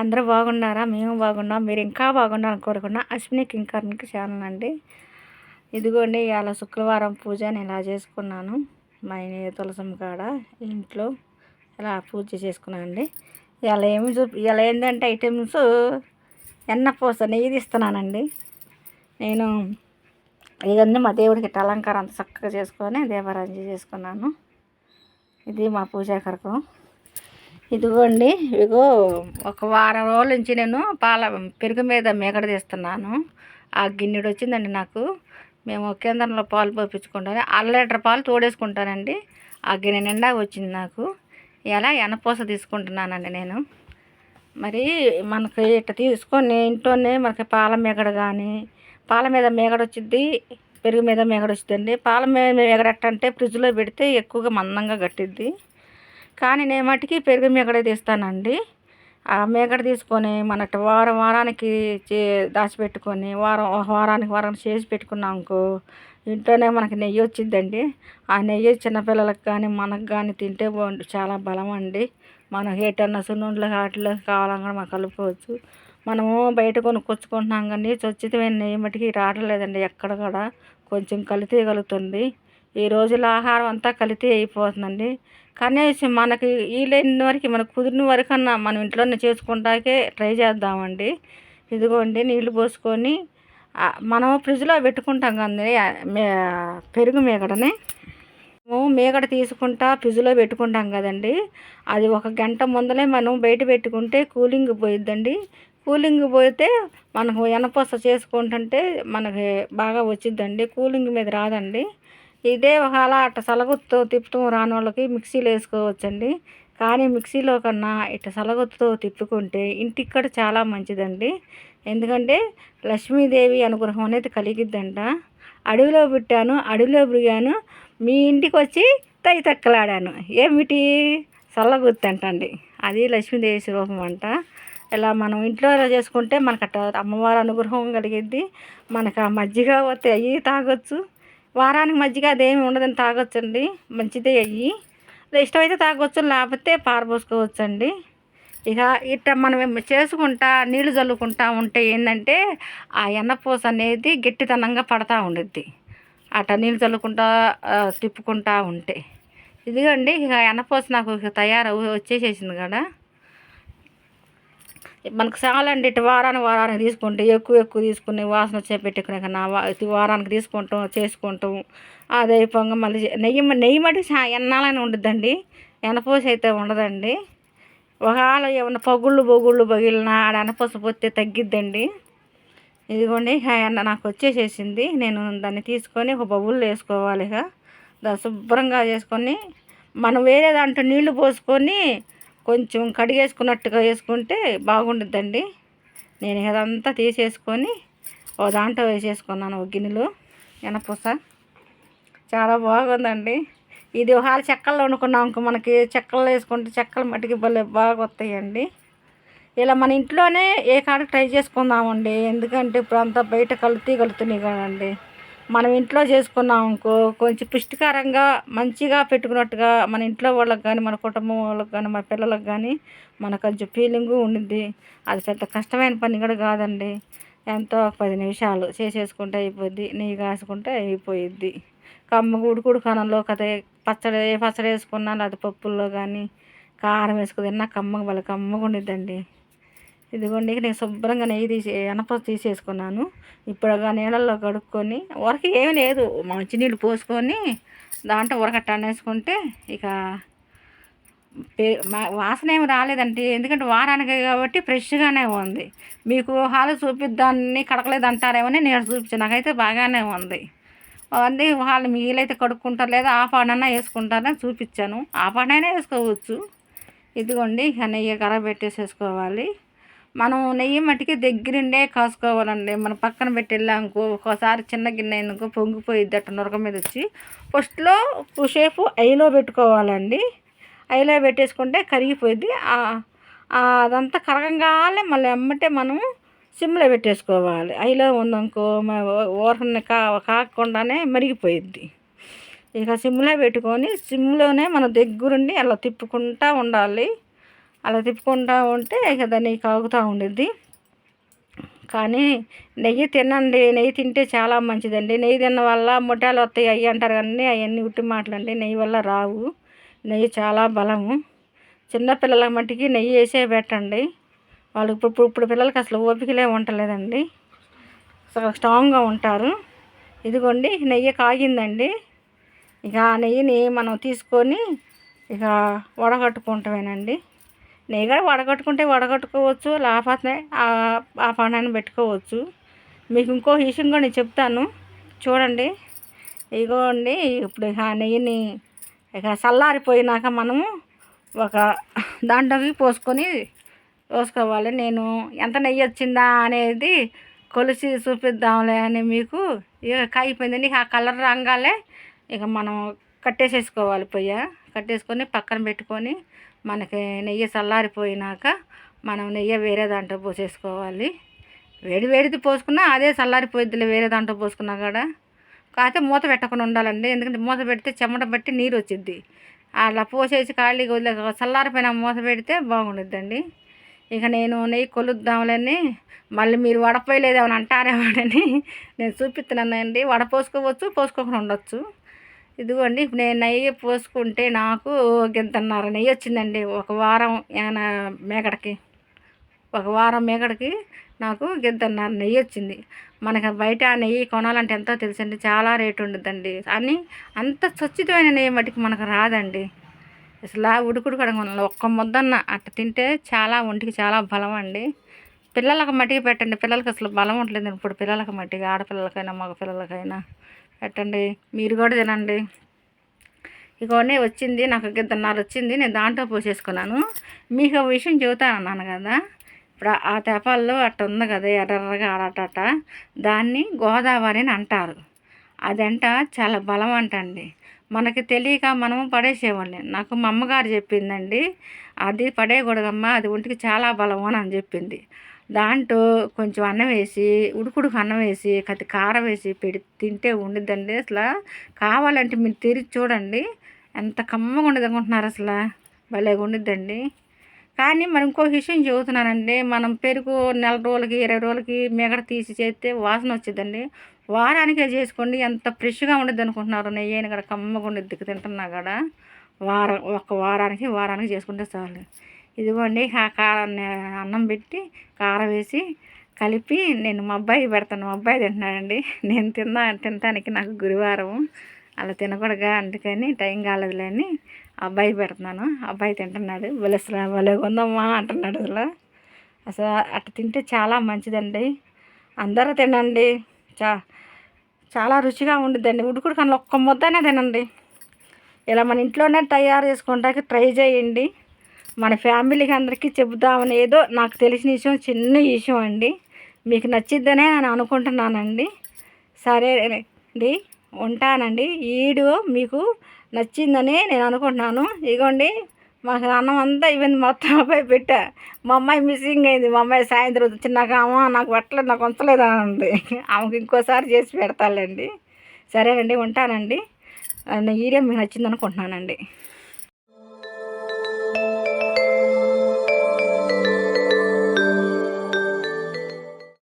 అందరూ బాగున్నారా? మేము బాగున్నాం. మీరు ఇంకా బాగున్నారని కోరుకున్నా అశ్విని కింకర్నికి ఛానల్ అండి. ఇదిగోండి ఇవాళ శుక్రవారం పూజ నేను ఇలా చేసుకున్నాను. మా ఇంటి తులసం కాడ ఇంట్లో ఇలా పూజ చేసుకున్నాను అండి. ఇవాళ ఏమి చూ ఇవాళ ఏంటంటే ఐటమ్స్ ఎన్న పూస నెయ్యి తీస్తున్నానండి. నేను ఇవన్నీ మా దేవుడికి అలంకారం అంత చక్కగా చేసుకొని దీపారాధన చేసుకున్నాను. ఇది మా పూజా కరకం. ఇదిగోండి ఇగో ఒక వారం రోజుల నుంచి నేను పాల పెరుగు మీద మేకడ తీస్తున్నాను. ఆ గిన్నెడు వచ్చిందండి నాకు. మేము కేంద్రంలో పాలు పోపించుకుంటాను అర లీటర్ పాలు తోడేసుకుంటానండి. ఆ గిన్నె నిండా వచ్చింది నాకు. ఇలా ఎనపూస తీసుకుంటున్నానండి నేను. మరి మనకి ఇట్ట తీసుకొని ఇంట్లోనే మనకి పాల మేకడ కానీ పాల మీద మేకడ వచ్చింది పెరుగు మీద మేకడ వచ్చిందండి పాల మీద మేకడ అంటే ఫ్రిడ్జ్లో పెడితే ఎక్కువగా మందంగా గట్టిద్ది. కానీ నేను మట్టికి పెరుగు మేకడే తీస్తానండి. ఆ మేకడ తీసుకొని మన వారం వారానికి చే దాచిపెట్టుకొని వారం వారానికి వారం చేసి పెట్టుకున్నాంకో ఇంట్లోనే మనకి నెయ్యి వచ్చిందండి ఆ నెయ్యి చిన్నపిల్లలకు కానీ మనకు కానీ తింటే చాలా బలం అండి మనం ఏటన్నా సున్నుండ్లు వాటిలో కావాలన్నా మనం కలుపుకోవచ్చు. మనము బయట కొనుక్కొచ్చుకుంటున్నాం కానీ స్వచ్ఛతమైన నెయ్యి మటుకి రావట్లేదండి ఎక్కడ కూడా. కొంచెం కలితే కలుగుతుంది. ఈ రోజుల ఆహారం అంతా కలితే అయిపోతుందండి. కనీసం మనకి వీలైన వరకు మనకు కుదిరిన వరకన్నా మనం ఇంట్లోనే చేసుకుంటాకే ట్రై చేద్దామండి. ఇదిగోండి నీళ్ళు పోసుకొని మనం ఫ్రిడ్జ్లో పెట్టుకుంటాం కానీ పెరుగు మేకడని. మేకడ తీసుకుంటా ఫ్రిడ్జ్లో పెట్టుకుంటాం కదండి. అది ఒక గంట ముందలే మనం బయట పెట్టుకుంటే కూలింగ్ పోయిద్దండి. కూలింగ్ పోతే మనకు ఎనపొస చేసుకుంటుంటే మనకి బాగా వచ్చిద్దండి కూలింగ్ మీద రాదండి. ఇదే ఒకవేళ అట్ట సలగుత్తో తిప్పుతూ రాని వాళ్ళకి మిక్సీలో వేసుకోవచ్చండి. కానీ మిక్సీలో కన్నా ఇట్ట సలగుత్తో తిప్పుకుంటే ఇంటిక్కడ చాలా మంచిదండి. ఎందుకంటే లక్ష్మీదేవి అనుగ్రహం అనేది కలిగిద్దంట. అడవిలో పుట్టాను అడవిలో పురిగాను మీ ఇంటికి వచ్చి తై తక్కలాడాను. ఏమిటి? సల్లగుత్తంటండి అది లక్ష్మీదేవి స్వరూపం అంట. ఇలా మనం ఇంట్లో చేసుకుంటే మనకు అమ్మవారి అనుగ్రహం కలిగిద్ది. మనకు ఆ మజ్జిగ వస్తే అవి తాగొచ్చు. వారానికి మజ్జిగ అదేమి ఉండదని తాగొచ్చండి. మంచిదే అయ్యి. ఇష్టమైతే తాగొచ్చు లేకపోతే పారబోసుకోవచ్చండి. ఇక ఇట్ట మనం చేసుకుంటా నీళ్ళు చల్లుకుంటా ఉంటే ఏంటంటే ఆ ఎన్నపూస అనేది గట్టితనంగా పడతా ఉండిద్ది. అట్ట నీళ్ళు చల్లుకుంటా తిప్పుకుంటా ఉంటే. ఇదిగండి ఇక ఎన్నపూస నాకు తయారు వచ్చేసేసింది కదా. మనకు చాలండి ఇటు వారానికి వారానికి తీసుకుంటే ఎక్కువ ఎక్కువ తీసుకుని వాసన వచ్చే పెట్టుకునే కన్నా వారానికి తీసుకుంటాం చేసుకుంటాం. అదే అయిపోగా మళ్ళీ నెయ్యి నెయ్యి మట్టి ఎన్నాలని ఉండద్దండి. ఎనపోసి అయితే ఉండదండి. ఒకవేళ ఏమన్నా పగుళ్ళు బొగుళ్ళు పగిలినా ఆడ ఎనపూస పోతే తగ్గిద్దండి. ఇదిగోండి అన్న నాకు వచ్చేసేసింది. నేను దాన్ని తీసుకొని ఒక బబుల్లో వేసుకోవాలి ఇక. దాన్ని శుభ్రంగా చేసుకొని మనం వేరే దాంట్లో నీళ్ళు పోసుకొని కొంచెం కడిగేసుకున్నట్టుగా వేసుకుంటే బాగుండుద్దండి. నేను ఇదంతా తీసేసుకొని ఓ దాంట్లో వేసేసుకున్నాను ఒక గిన్నెలో ఎనపూస. చాలా బాగుందండి. ఇది ఒకవేళ చెక్కల్లో వండుకున్నాం మనకి చెక్కలు వేసుకుంటే చెక్కలు మట్టికి భలే బాగా వస్తాయండి. ఇలా మన ఇంట్లోనే ఏ కాడ ట్రై చేసుకుందామండి. ఎందుకంటే ఇప్పుడు అంతా బయట కలుతీ కలుతున్నాయి కదండి. మనం ఇంట్లో చేసుకున్నాం అనుకో కొంచెం పుష్టికరంగా మంచిగా పెట్టుకున్నట్టుగా మన ఇంట్లో వాళ్ళకి కానీ మన కుటుంబం వాళ్ళకి కానీ మన పిల్లలకు కానీ మన కొంచెం ఫీలింగు ఉండిద్ది. అది పెద్ద కష్టమైన పని కూడా కాదండి. ఎంతో పది నిమిషాలు చేసేసుకుంటే అయిపోద్ది నెయ్యి కాసుకుంటే అయిపోయిద్ది. కమ్మ ఉడుకుడు కనంలో కథ పచ్చడి ఏ పచ్చడి వేసుకున్నా అది పప్పుల్లో కానీ కారం వేసుకుని తిన్నా కమ్మగా వాళ్ళ కమ్మగా ఉండిద్దండి ఇదిగోండి నేను శుభ్రంగా నెయ్యి తీసి అనప తీసేసుకున్నాను. ఇప్పుడు నీళ్ళల్లో కడుక్కొని ఉరక ఏమి లేదు. మంచినీళ్ళు పోసుకొని దాంట్లో ఉరకట్ట అనేసుకుంటే ఇక వాసన ఏమి రాలేదండి. ఎందుకంటే వారానికి కాబట్టి ఫ్రెష్గానే ఉంది. మీకు హాలు చూపిద్దాన్ని కడకలేదు అంటారేమని నేను చూపించాను. నాకైతే బాగానే ఉంది. అంది వాళ్ళు మీలైతే కడుక్కుంటారు లేదా ఆ పాడైనా వేసుకుంటారని చూపించాను. ఆ పాడైనా వేసుకోవచ్చు. ఇదిగోండి ఇక నెయ్యి కర పెట్టేసేసుకోవాలి మనం నెయ్యి మట్టికి దగ్గరుండే కాసుకోవాలండి. మన పక్కన పెట్టి వెళ్ళామనుకో చిన్న గిన్నె అయినకో పొంగిపోయిద్ది అట్ట నొరక మీద వచ్చి. ఫస్ట్లో సేపు ఐలో పెట్టుకోవాలండి. ఐలో పెట్టేసుకుంటే కరిగిపోయింది అదంతా కరగంగానే మళ్ళీ అమ్మటే మనం సిమ్లో పెట్టేసుకోవాలి. ఐలో ఉందనుకో ఊరని కా కాకుండానే మరిగిపోయిద్ది. ఇక సిమ్లో పెట్టుకొని సిమ్లోనే మన దగ్గరుండి అలా తిప్పుకుంటూ ఉండాలి. అలా తిప్పుకుంటూ ఉంటే ఇక దాన్ని కాగుతూ ఉండిద్ది. కానీ నెయ్యి తినండి నెయ్యి తింటే చాలా మంచిదండి. నెయ్యి తిన్న వల్ల ముఠాలు వస్తాయి అవి అంటారు కానీ అవన్నీ ఉట్టి మాటలండి. నెయ్యి వల్ల రావు. నెయ్యి చాలా బలము. చిన్నపిల్లల మట్టికి నెయ్యి వేసే పెట్టండి వాళ్ళు ఇప్పుడు ఇప్పుడు పిల్లలకి అసలు ఓపికలే ఉండలేదండి. స్ట్రాంగ్గా ఉంటారు. ఇదిగోండి నెయ్యి కాగిందండి. ఇక ఆ నెయ్యిని మనం తీసుకొని ఇక వడగట్టుకుంటామేనండి. నెయ్యి కూడా వడగట్టుకుంటే వడగట్టుకోవచ్చు లేకపోతే ఆ పనాన్ని పెట్టుకోవచ్చు. మీకు ఇంకో విషయం కూడా నేను చెప్తాను. చూడండి. ఇగోండి ఇప్పుడు ఇక ఆ నెయ్యిని ఇక చల్లారిపోయినాక మనము ఒక దాంట్లోకి పోసుకొని పోసుకోవాలి. నేను ఎంత నెయ్యి వచ్చిందా అనేది కొలిసి చూపిద్దాంలే అని మీకు ఇక నీకు ఆ కలర్ రంగాలే ఇక మనం కట్టేసేసుకోవాలి పొయ్య. కట్టేసుకొని పక్కన పెట్టుకొని మనకి నెయ్యి చల్లారిపోయినాక మనం నెయ్యి వేరే దాంట్లో పోసేసుకోవాలి. వేడి వేడిది పోసుకున్నా అదే చల్లారిపోయిద్దిలే వేరే దాంట్లో పోసుకున్నా కూడా. కాకపోతే మూత పెట్టకుండా ఉండాలండి. ఎందుకంటే మూత పెడితే చెమట బట్టి నీరు వచ్చిద్ది. అలా పోసేసి ఖాళీగా వదిలే చల్లారిపోయిన మూత పెడితే బాగుండిద్దండి. ఇక నేను నెయ్యి కొలుద్దాంలని మళ్ళీ మీరు వడపోయలేదేమని అంటారేమోనని నేను చూపిస్తున్నానండి. వడ పోసుకోవచ్చు పోసుకోకుండా ఉండొచ్చు. ఇదిగోండి నేను నెయ్యి పోసుకుంటే నాకు గింతన్నర నెయ్యి వచ్చిందండి ఒక వారం ఏమైనా మేకడికి. ఒక వారం మేకడికి నాకు గింతన్నర నెయ్యి వచ్చింది. మనకి బయట ఆ నెయ్యి కొనాలంటే ఎంతో తెలుసండి చాలా రేటు ఉంటుందండి అని అంత స్వచ్ఛతమైన నెయ్యి మటుకు మనకు రాదండి. అసలు ఉడుకుడు కడగ ఒక్క ముద్దన్న అట్ట తింటే చాలా ఒంటికి చాలా బలం అండి. పిల్లలకు మట్టికి పెట్టండి పిల్లలకి అసలు బలం ఉండలేదు ఇప్పుడు పిల్లలకి మట్టికి ఆడపిల్లలకైనా మగ పిల్లలకైనా పెట్టండి. మీరు కూడా తినండి. ఇగోనే వచ్చింది నాకు గిద్దన్నర వచ్చింది నేను దాంట్లో పోసేసుకున్నాను. మీకు విషయం చెబుతాను అన్నాను కదా. ఇప్పుడు ఆ తెపాల్లో అట్ట ఉంది కదా ఎర్రగా ఆడటట. దాన్ని గోదావరి అని అంటారు. అదంట చాలా బలం అంటండి. మనకి తెలియక మనము పడేసేవాళ్ళం. నాకు మా అమ్మగారు చెప్పిందండి అది పడేయకూడదమ్మా అది ఒంటికి చాలా బలం అని చెప్పింది దాంట్లో కొంచెం అన్నం వేసి ఉడుకుడుకు అన్నం వేసి కత్తి కారం వేసి పెడి తింటే ఉండిద్దండి అసలు. కావాలంటే మీరు తెరిచి చూడండి. ఎంత కమ్మగా ఉండదు అనుకుంటున్నారు అసలు. భలేగా ఉండిద్దండి. కానీ మరి ఇంకో విషయం చెబుతున్నానండి. మనం పెరుగు నెల రోజులకి ఇరవై రోజులకి మిగడ తీసి చేస్తే వాసన వచ్చిందండి వారానికే చేసుకోండి. ఎంత ఫ్రెష్గా ఉండద్దు అనుకుంటున్నారు. నెయ్యి కూడా కమ్మగా ఉండిద్ది తింటున్నా కూడా. వారం ఒక వారానికి వారానికి చేసుకుంటే చాలు. ఇదిగోండి ఆ కారాన్ని అన్నం పెట్టి కారం వేసి కలిపి నేను మా అబ్బాయి పెడతాను. మా అబ్బాయి తింటున్నాడండి. నేను తిన్నా తినటానికి నాకు గురువారం. అలా తినకూడగా అందుకని టైం కాలేదులే అని అబ్బాయి పెడుతున్నాను. అబ్బాయి తింటున్నాడు. అసలు భలే ఉందమ్మా అంటున్నాడు అసలు. అసలు అట్లా తింటే చాలా మంచిదండి. అందరూ తినండి. చా చాలా రుచిగా ఉండిద్దండి. ఉడుకుడు కానీ ఒక్క ముద్దనే తినండి. ఇలా మన ఇంట్లోనే తయారు చేసుకుంటానికి ట్రై చేయండి. మన ఫ్యామిలీకి అందరికీ చెబుదామని ఏదో నాకు తెలిసిన విషయం చిన్న విషయం అండి. మీకు నచ్చిద్దనే నేను అనుకుంటున్నానండి. సరే అండి ఉంటానండి. ఈ వీడియో మీకు నచ్చిందని నేను అనుకుంటున్నాను. ఇగోండి మాకు అన్నం అంతా ఇవన్నీ మొత్తం అబ్బాయి పెట్టా మా అమ్మాయి మిస్సింగ్ అయింది. మా అమ్మాయి సాయంత్రం వచ్చినాక అమ్మ నాకు పెట్టలేదు నాకు ఉంచలేదు అంది ఆమెకు ఇంకోసారి చేసి పెడతాలండి సరేనండి ఉంటానండి. వీడియో మీకు నచ్చింది అనుకుంటున్నానండి.